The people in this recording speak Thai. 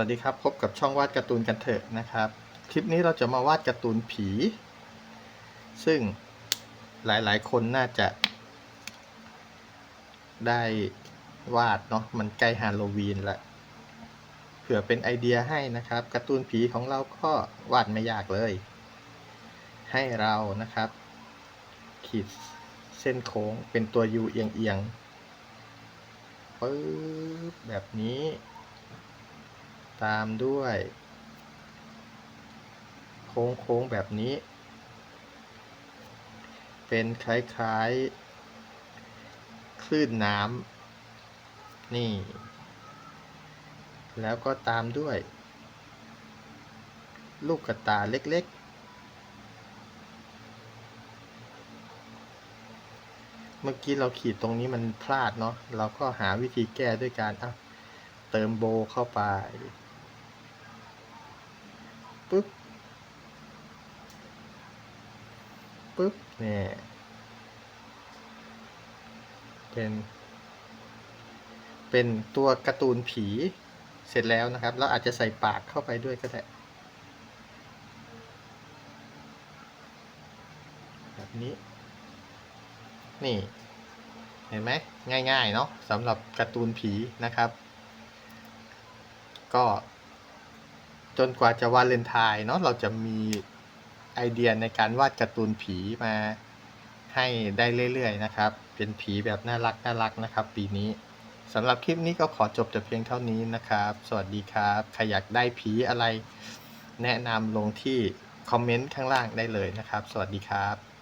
วัสดีครับ พบกับช่องวาดการ์ตูนกันเถอะนะครับ คลิปนี้เราจะมาวาดการ์ตูนผี ซึ่งหลายๆ คนน่าจะ ได้วาดเนาะมันใกล้ฮาโลวีนละเผื่อเป็นไอเดียให้นะครับการ์ตูนผีของเราก็วาดไม่ยากเลย ให้เรานะครับ ขีดเส้นโค้งเป็นตัว U เอียงๆปึ๊บแบบนี้ ตามด้วย โค้งโค้งแบบนี้ เป็นคล้ายๆ คลื่นน้ำนี่ แล้วก็ตามด้วย ลูกกระตาเล็กๆ เมื่อกี้เราขีดตรงนี้มันพลาดเนาะเราก็หาวิธีแก้ด้วยการอะเติมโบเข้าไป ปึ๊บปึ๊บเนี่ย เป็น เป็นตัวการ์ตูนผีเสร็จแล้วนะครับ เราอาจจะใส่ปากเข้าไปด้วยก็ได้แบบนี้ นี่ เห็นไหมง่ายๆเนาะสำหรับการ์ตูนผีนะครับ ก็ จนกว่าจะวาเลนไทน์เนาะเราจะมีไอเดียในการวาดการ์ตูนผีมาให้ได้เรื่อยๆนะครับ เป็นผีแบบน่ารักน่ารักนะครับ ปีนี้สำหรับคลิปนี้ก็ขอจบแต่เพียงเท่านี้นะครับ สวัสดีครับใครอยากได้ผีอะไร แนะนำลงที่คอมเมนต์ข้างล่างได้เลยนะครับ สวัสดีครับ